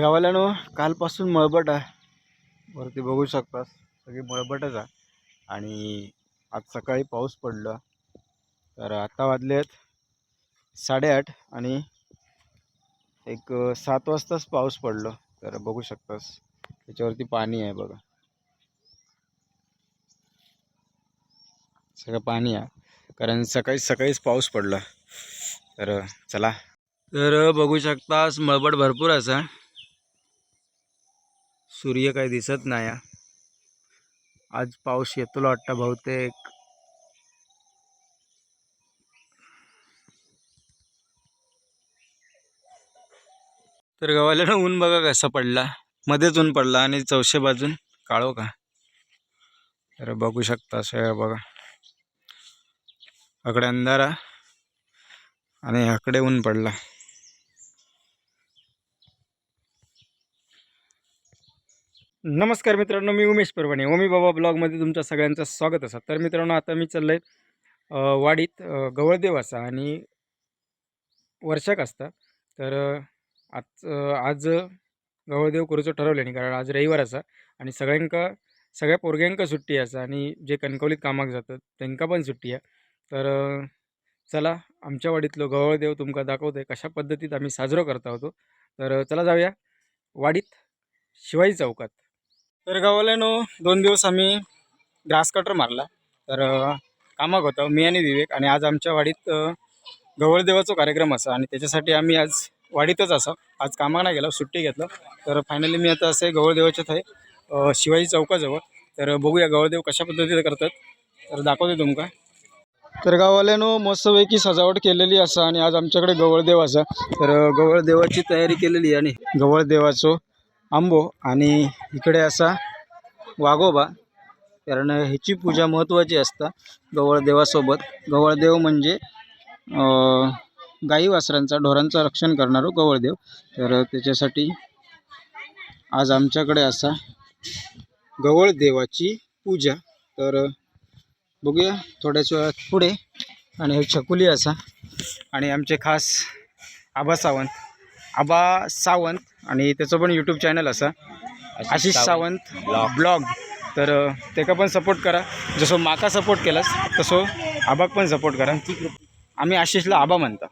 तर गावाल्यानो कालपासून मळबट आहे. वरती बघू शकतास. सगळी मळबटच आहे. आणि आज सकाळी पाऊस पडला. तर आत्ता वाजले आहेत साडेआठ आणि एक सात वाजताच पाऊस पडलो. तर बघू शकतास. त्याच्यावरती पाणी आहे बघा. सगळं पाणी आहे. कारण सकाळी सकाळीच पाऊस पडला. तर चला. तर बघू शकतास मळबट भरपूर असा. सूर्य काही दिसत नाही. आहे. आज पाऊस येतोला वाटतं बहुतेक. तर गव्हाला ऊन बघा कसा पडला. मध्येच ऊन पडला आणि चौशे बाजून काळो का? तर बघू शकता सगळं बघा. अकडे अंधारा आणि अकडे ऊन पडला. नमस्कार मित्रांनो मी उमेश परभणे. ओमी बाबा ब्लॉगमध्ये तुमच्या सगळ्यांचं स्वागत असं. तर मित्रांनो आता मी चाललं आहे वाडीत गवळदेव असा आणि वर्षाक असता. तर आज आज गवळदेव करूचं ठरवलं नाही कारण आज रविवार असा आणि सगळ्यांका सगळ्या पोरग्यांका सुट्टी असा आणि जे कणकवलीत कामाक जातात त्यांका पण सुट्टी आहे. तर चला आमच्या वाडीतलो गवळदेव तुमका दाखवतोय कशा पद्धतीत आम्ही साजरो करता होतो. तर चला जाऊया वाडीत शिवाजी चौकात. तर गावाल्यानो दोन दिवस आम्ही ग्रास कटर मारला. तर कामाक होतं मी आणि विवेक. आणि आज आमच्या वाडीत गवळदेवाचा कार्यक्रम असा. आणि त्याच्यासाठी आम्ही आज वाडीतच असा. आज कामाक नाही गेलो सुट्टी घेतलं. तर फायनली मी आता असे गवळदेवाच्या थाय शिवाजी चौकाजवळ. तर बघूया गवळदेव कशा पद्धतीने करतात. तर दाखवते तुमका. तर गावाल्यानो मस्तपैकी सजावट केलेली असा. आणि आज आमच्याकडे गवळदेव असा. तर गवळदेवाची तयारी केलेली आहे आणि गवळदेवाचो आंबो आणि इकडे असा वाघोबा. कारण ह्याची पूजा महत्त्वाची असता गवळदेवासोबत. गवळदेव म्हणजे गाई वासरांचा ढोरांचं रक्षण करणारो गवळदेव. तर त्याच्यासाठी आज आमच्याकडे असा गवळदेवाची पूजा. तर बघूया थोड्याच वेळात पुढे. आणि हे छकुली असा. आणि आमचे खास आबा सावंत. आबा सावंत आणि त्याचं पण यूट्यूब चॅनल असा. आशिष सावंत ब्लॉग तर तेका पण सपोर्ट करा. जसं माका सपोर्ट केलास तसं आबाक पण सपोर्ट करा. आम्ही आशिषला आबा म्हणतो.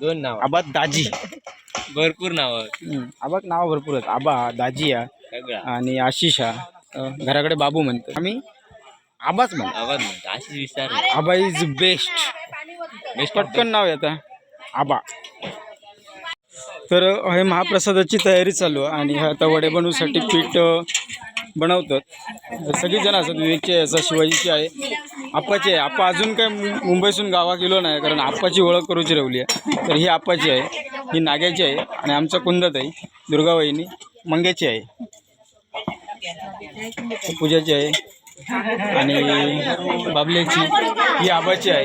दोन नाव. आबा दाजी. भरपूर नाव आबाक नाव भरपूर आहेत. आबा दाजी या सगळा. आणि आशिष हा घराकडे बाबू म्हणतो. आम्ही आबाच म्हणतो. आवाज म्हणतो. अशीच विचार आबा इज बेस्ट बेस्ट पटकन नाव येतं आबा. तर हे महाप्रसादाची तयारी चालू आहे आणि आता वडे बनवूसाठी पीठ बनवतात. सगळीजण असतात विवेकची आहे असं शिवाजीची आहे. आप्पाची आहे. आप्पा अजून काय मुंबईसून गावा गेलो नाही कारण आप्पाची ओळख करूची ठेवली आहे. तर ही आप्पाची आहे ही नाग्याची आहे आणि आमचा कुंदत आहे दुर्गावहिनी मंग्याची आहे. पूजाची आहे. आणि बाबल्याची ही आबाची आहे.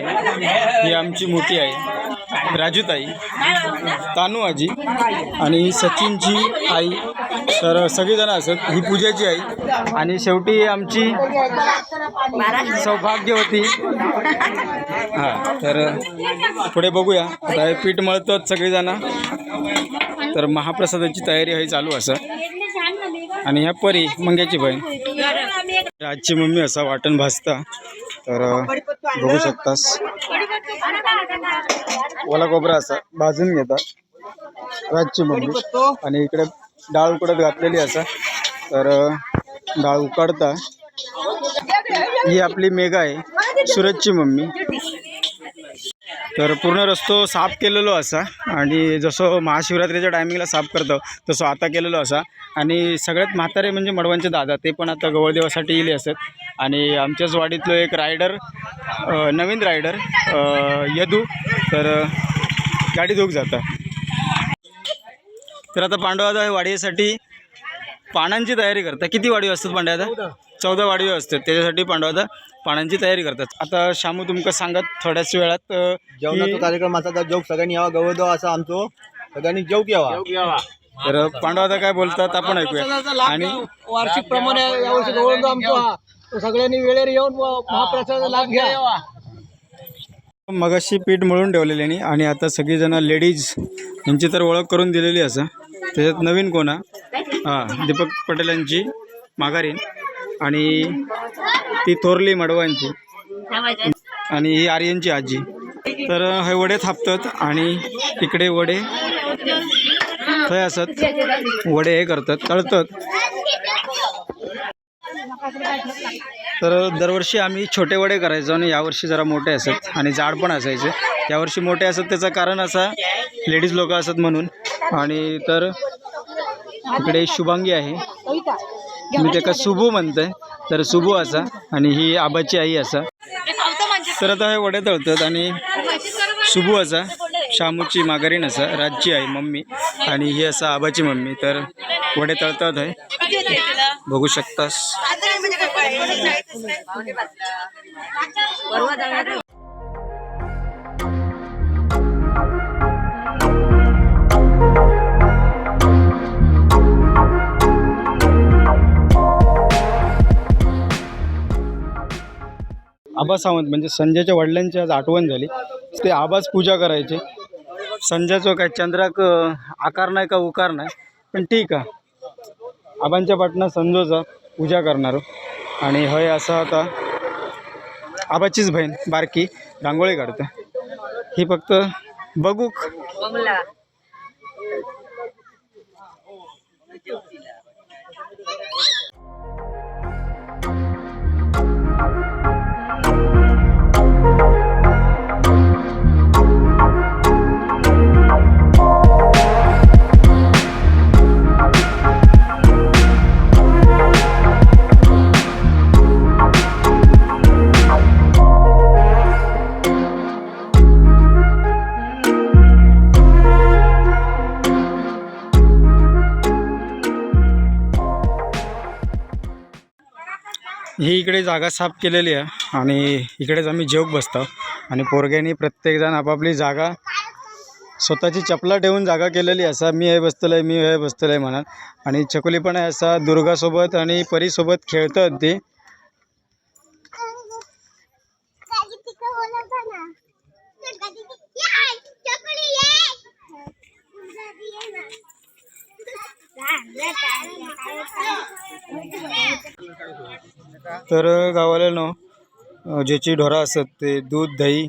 ही आमची मोठी आहे. राजूताई तानू आजी आणि सचिनची आई. तर सगळीजणं असत ही पूजाची आई. आणि शेवटी आमची सौभाग्यवती. हां तर पुढे बघूया. आता पीठ मळतात सगळेजणं. तर महाप्रसादाची तयारी आहे चालू असं. आणि ह्या परी मंग्याची बहीण. आजची मम्मी असा वाटण भाजता. तर बघू शकतास. ओला कोबरा असा भाजून घेतात. राजची मम्मी. आणि इकडे डाळ उकडत घातलेली असा. तर डाळ उकडता. ही आपली मेघा आहे. सुरतची मम्मी. तर पूर्ण रस्तो साफ केलेलो असा. आणि जसं महाशिवरात्रीच्या टायमिंगला साफ करतो तसं आता केलेलो असा. आणि सगळ्यात म्हातारे म्हणजे मडवांचे दादा ते पण आता गवळदेवासाठी येले असत. आणि आमच्याच वाडीतलो एक रायडर नवीन रायडर यदू. तर गाडी धूक जातं. तर आता पांडवादा वाडीसाठी पानांची तयारी करतात किती वाढीव असतात पांड्यादा चौदा. वाढीव असतात. त्याच्यासाठी पांडवादा पानांची तयारी करतात. आता शामू तुमका सांगत थोड्याच वेळात अ, जेवणाचा कार्यक्रम असा तर जेव सगळ्यांनी यावा गवळदो असा आमचो. सगळ्यांनी जेव घ्यावा तर पांडवादा काय बोलतात आपण ऐकूया. आणि वार्षिक प्रमाणे यावर्षी गवळदो आमचा. हा. तो सगळ्यांनी वेळेवर येऊन महाप्रसादाचा लाभ घ्या. मगाशी पीठ मळून ठेवलेल्यानी आणि आता सगळीजण लेडीज यांची तर ओळख करून दिलेली असं. त्याच्यात नवीन कोण हां दीपक पटेल यांची माघारीन. आणि ती थोरली मडवांची. आणि ही आर्यनची आजी. तर हे वडे थापतात आणि तिकडे वडे थंय असत. वडे हे करतात तळतात. तर दरवर्षी आम्ही छोटे वडे करायचो आणि यावर्षी जरा मोठे असत. आणि जाड पण असायचे. यावर्षी मोठे असत त्याचं कारण असा लेडीज लोक असत म्हणून. आणि तर इकडे शुभांगी आहे. मी त्याका सुबू म्हणतोय तर सुबू असा आणि ही आबाची आई असा. तर आता हे वडे तळतात आणि सुबू असा शामूची माघारीन असा राजची आई मम्मी आणि ही असा आबाची मम्मी. तर वडे तळतात आहे बघू शकतास. आबा सावंत म्हणजे संजयच्या वडिलांची आज आठवण झाली. ते आबाच पूजा करायचे. संजयचं काय चंद्राक आकार नाही का उकार नाही पण ठीक आहे. आबांच्या पाटणं संजोचा पूजा करणार. आणि हय असा आता आबाचीच बहीण बारकी रांगोळी काढते. ही फक्त बघूक. ही इकडे जागा साफ केलेली आहे आणि इकडेच आम्ही जेवक बसतो आणि पोरग्यांनी प्रत्येकजण आपापली जागा स्वतःची चपला ठेवून जागा केलेली असा मी हे बसतलंय मी हे बसतलंय म्हणत आणि चकोली पण आहे असा दुर्गासोबत आणि परीसोबत खेळतात ते तर गावाला ज्याची ढोरं असतात ते दूध दही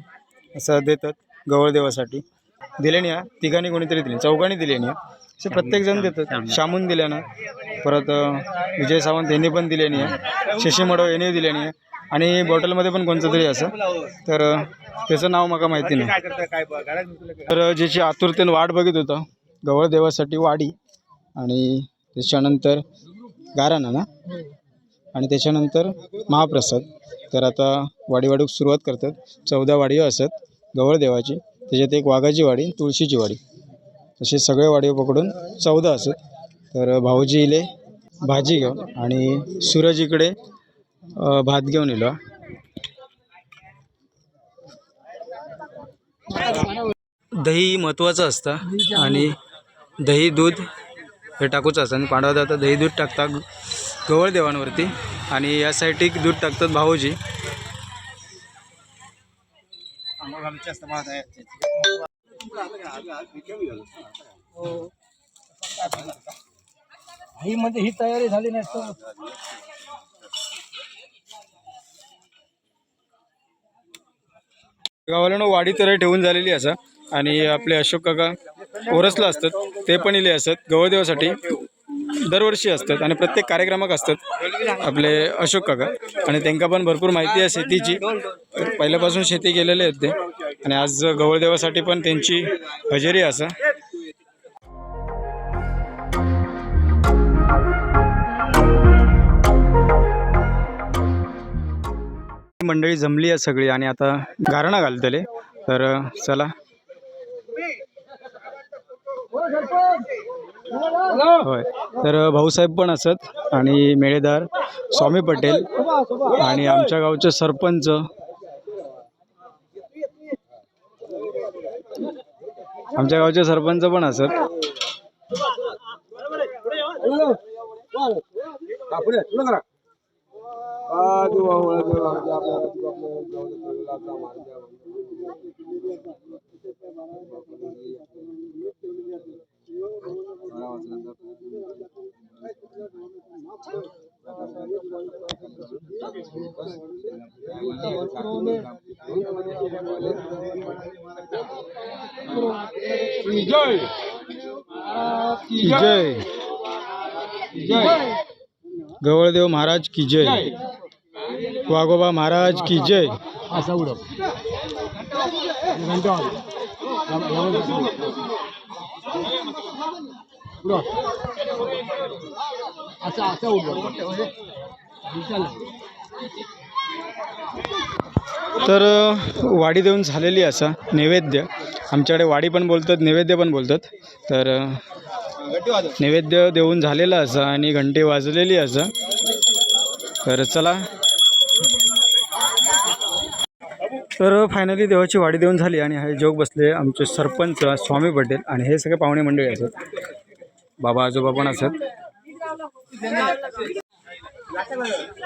असं देतात गवळदेवासाठी दिले नाही तिघांनी कोणीतरी दिले चौघांनी दिले नाही असे प्रत्येकजण देतात. शामून दिल्या ना. परत विजय सावंत यांनी पण दिले नाही शशी मडव यांनी दिले आहे आणि बॉटलमध्ये पण कोणतं तरी असं. तर त्याचं नाव मला माहिती नाही. तर ज्याची आतुरतेनं वाट बघित होतं गवळदेवासाठी वाडी. आणि त्याच्यानंतर गाराणा ना? आणि त्याच्यानंतर महाप्रसाद. तर आता वाडीवाडूक सुरुवात करतात. चौदा वाडी असत गवळदेवाची. त्याच्यात एक वाघाची वाडी तुळशीची वाडी. तसे सगळे वाडी पकडून चौदा असत. तर भाऊजी इले भाजी घेऊन आणि सूरज इकडे भात घेऊन येलो दही महत्त्वाचं असतं. आणि दही दूध हे टाकूच आणि पांडवा आता दही दूध टाकता गवळ देवांवरती. आणि या साईडला दूध टाकतात भाऊजी. ही म्हणजे ही तयारी झाली नसतो गावाला वाडी तर ठेवून झालेली असा. आणि आपले अशोक काका ओरसला असतात ते पण इले असतात गवळदेवासाठी दरवर्षी असतात आणि प्रत्येक कार्यक्रमाक असतात आपले अशोक काका. आणि त्यांना पण भरपूर माहिती आहे शेतीची. तर पहिल्यापासून शेती केलेली आहेत ते. आणि आज गवळदेवासाठी पण त्यांची हजेरी असा. मंडळी जमली आहे सगळी आणि आता गारणा घालतले. तर चला होय. तर भाऊसाहेब पण असत आणि मेळेदार स्वामी पटेल आणि आमच्या गावचे सरपंच. आमच्या गावचे सरपंच पण असत. की जय। गवळदेव महाराज की जय। वाघोबा महाराज की जय। असा उडव. घंटा उडव तर वाडी देऊन झालेली असा नैवेद्य. आमच्याकडे वाडी पण बोलतात नैवेद्य पण बोलतात. तर नैवेद्य देऊन झालेला असा आणि घंटी वाजलेली असा. तर चला. तर फायनली देवाची वाडी देऊन झाली आणि हे जोग बसले आमचे सरपंच स्वामी पटेल आणि हे सगळे पाहुणे मंडळी असतात. बाबा आजोबा पण असतात.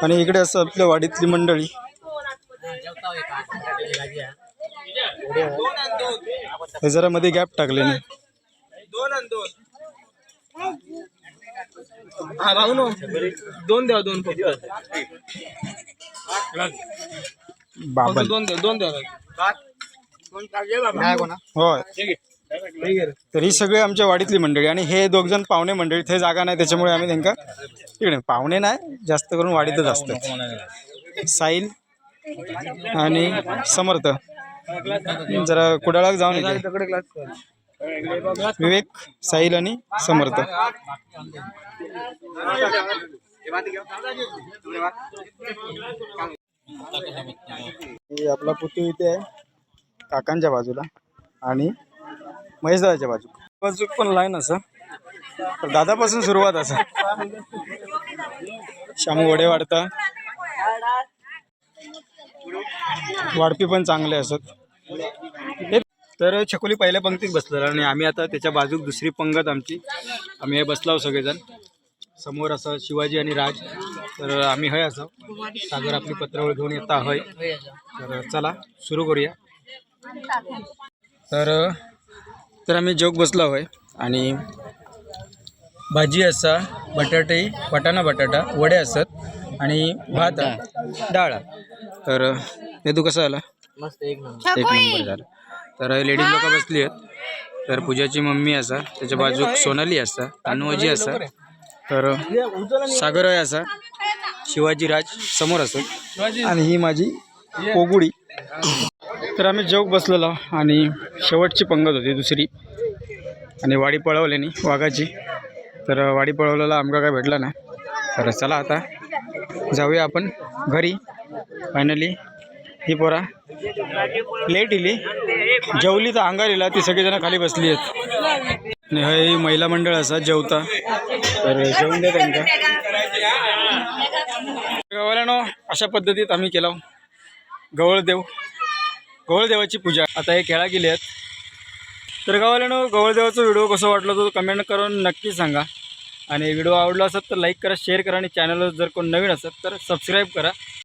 आणि इकडे असं आपल्या वाडीतली मंडळी. हे जरा मध्ये गॅप टाकले ना. हा भाऊ नो दोन द्या दोन बाबा. दोन द्या दोन द्या. होय. तर ही सगळी आमच्या वाडीतली मंडळी आणि हे दोघ जण पाहुणे मंडळी ते जागा नाही त्याच्यामुळे आम्ही त्यांना इकडे पाहुणे नाही जास्त करून वाडीतच असतात. साईल आणि समर्थ. जरा कुडाळाक जाऊन येते. विवेक साईल आणि समर्थ. हे आपला पुतू इथे आहे काकांच्या बाजूला. आणि महेशदाच्या बाजू. बाजू पण लाईन असं. तर दादापासून सुरुवात असं. शामू वडे वाढता. वाढपी पण चांगले असत. तर छकोली पहिल्या पंक्तीत बसलेला आणि आम्ही आता त्याच्या बाजूक दुसरी पंगत आमची. आम्ही हे बसलाव सगळेजण. समोर असं शिवाजी आणि राज. तर आम्ही हय असं. सागर आपली पत्रावळ घेऊन येता हय. तर चला सुरू करूया. तर तर आम्ही जोग बसलो होय. आणि भाजी असा बटाटे वाटाणा बटाटा वडे असत आणि भात डाळ. तर हे तू कसं आला? मस्त एक नंबर. एक नंबर झालं. तर लेडीज लोक बसली आहेत. तर पूजाची मम्मी असा त्याच्या बाजूक सोनाली असा तानूजी असा. तर सागर आहे असा शिवाजी राज समोर असत. आणि ही माझी पोगुडी तर आम्ही जोग बसलेलो आणि शेवटची पंगत होती दुसरी. आणि वाडी पळवल्यानी वाघाची. तर वाडी पळवलेला आमका काय भेटला ना तर चला आता जाऊया आपण घरी. फायनली ही पोरा लेट इली. जेवली तर अंगार इला ती सगळेजण खाली बसली आहेत. आणि हे महिला मंडळ असा जेवता. तर जेवून द्या त्यांना गावाला अशा पद्धतीत आम्ही केला. गवळदेव. गवळदेवाची पूजा. आता हे खेळा गेले आहेत तर गावाल्यानं गवळदेवाचा व्हिडिओ कसा वाटला तो कमेंट करून नक्की सांगा. आणि व्हिडिओ आवडला असेल तर लाईक करा शेअर करा आणि चॅनलवर जर कोण नवीन असेल तर सबस्क्राईब करा.